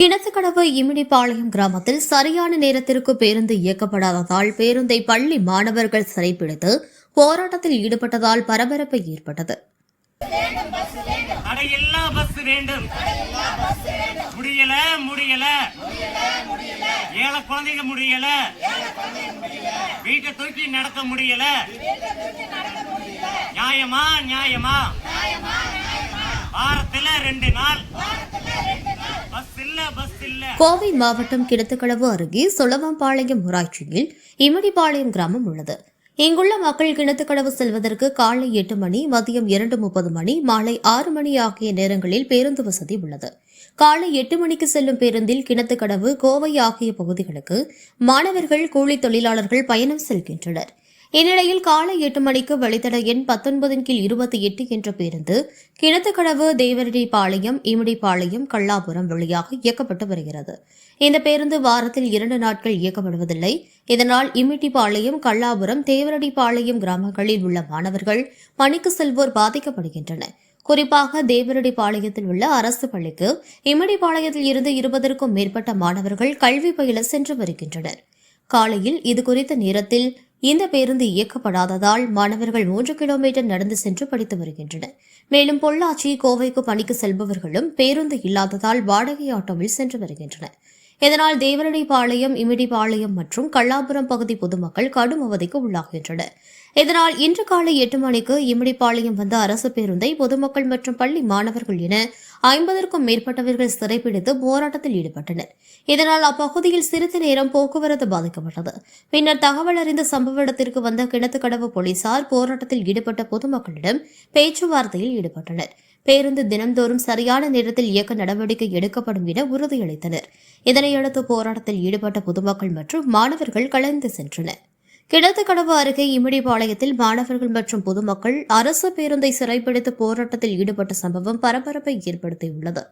கிணத்துக்கடவு இமிடிப்பாளையம் கிராமத்தில் சரியான நேரத்திற்கு பேருந்து இயக்கப்படாததால் பேருந்தை பள்ளி மாணவர்கள் சிறைப்பிடித்து போராட்டத்தில் ஈடுபட்டதால் பரபரப்பு ஏற்பட்டது. வேண்டும். முடியல முடியல. ஏழை குழந்தைங்க முடியல. வீட்டை தூக்கி நடத்த முடியல. நியாயமா நியாயமா? வாரத்துல ரெண்டு நாள். கோவை மாவட்டம் கிணத்துக்கடவு அருகே சுளவம்பாளையம் ஊராட்சியில் இமடிபாளையம் கிராமம் உள்ளது. இங்குள்ள மக்கள் கிணத்துக்கடவு செல்வதற்கு காலை எட்டு மணி மதியம் இரண்டு முப்பது மணி மாலை ஆறு மணி ஆகிய நேரங்களில் பேருந்து வசதி உள்ளது. காலை எட்டு மணிக்கு செல்லும் பேருந்தில் கிணத்துக்கடவு கோவை ஆகிய பகுதிகளுக்கு மாணவர்கள் கூலி தொழிலாளர்கள் பயணம் செல்கின்றனர். இந்நிலையில் காலை எட்டு மணிக்கு வழித்தட எண் பத்தொன்பதின் கீழ் இருபத்தி எட்டு என்ற பேருந்து கிணத்துக்கடவு தேவரடிப்பாளையம் இமிடிப்பாளையம் கல்லாபுரம் வழியாக இயக்கப்பட்டு வருகிறது. இந்த பேருந்து வாரத்தில் இரண்டு நாட்கள் இயக்கப்படுவதில்லை. இதனால் இமிட்டிப்பாளையம் கல்லாபுரம் தேவரடிப்பாளையம் கிராமங்களில் உள்ள மாணவர்கள் பணிக்கு செல்வோர் பாதிக்கப்படுகின்றனர். குறிப்பாக தேவரடிப்பாளையத்தில் உள்ள அரசு பள்ளிக்கு இமிடிப்பாளையத்தில் இருந்து இருபதற்கும் மேற்பட்ட மாணவர்கள் கல்வி பயில சென்று வருகின்றனர். காலையில் இது குறித்த நேரத்தில் இந்த பேருந்து இயக்கப்படாததால் மாணவர்கள் மூன்று கிலோமீட்டர் நடந்து சென்று படித்து வருகின்றனர். மேலும் பொள்ளாச்சி கோவைக்கு பணிக்கு செல்பவர்களும் பேருந்து இல்லாததால் வாடகை ஆட்டோவில் சென்று வருகின்றனர். இதனால் தேவரடிப்பாளையம் இமிடிப்பாளையம் மற்றும் கல்லாபுரம் பகுதி பொதுமக்கள் கடும் அவதிக்கு உள்ளாகின்றனர். இதனால் இன்று காலை எட்டு மணிக்கு இமிடிப்பாளையம் வந்த அரசு பேருந்தை பொதுமக்கள் மற்றும் பள்ளி மாணவர்கள் என ஐம்பதற்கும் மேற்பட்டவர்கள் சிறைப்பிடித்து போராட்டத்தில் ஈடுபட்டனர். இதனால் அப்பகுதியில் சிறிது நேரம் போக்குவரத்து பாதிக்கப்பட்டது. பின்னர் தகவல் அறிந்த சம்பவ இடத்திற்கு வந்த கிணத்துக்கடவு போலீசார் போராட்டத்தில் ஈடுபட்ட பொதுமக்களிடம் பேச்சுவார்த்தையில் ஈடுபட்டனர். பேருந்து தினம்தோறும் சரியான நேரத்தில் இயக்க நடவடிக்கை எடுக்கப்படும் என உறுதியளித்தனர். இதனையடுத்து போராட்டத்தில் ஈடுபட்ட பொதுமக்கள் மற்றும் மாணவர்கள் கலந்து சென்றனர். கிணத்துக்கடவு அருகே இமிடிபாளையத்தில் மாணவர்கள் மற்றும் பொதுமக்கள் அரசு பேருந்தை சிறைப்பிடித்து போராட்டத்தில் ஈடுபட்ட சம்பவம் பரபரப்பை ஏற்படுத்தியுள்ளது.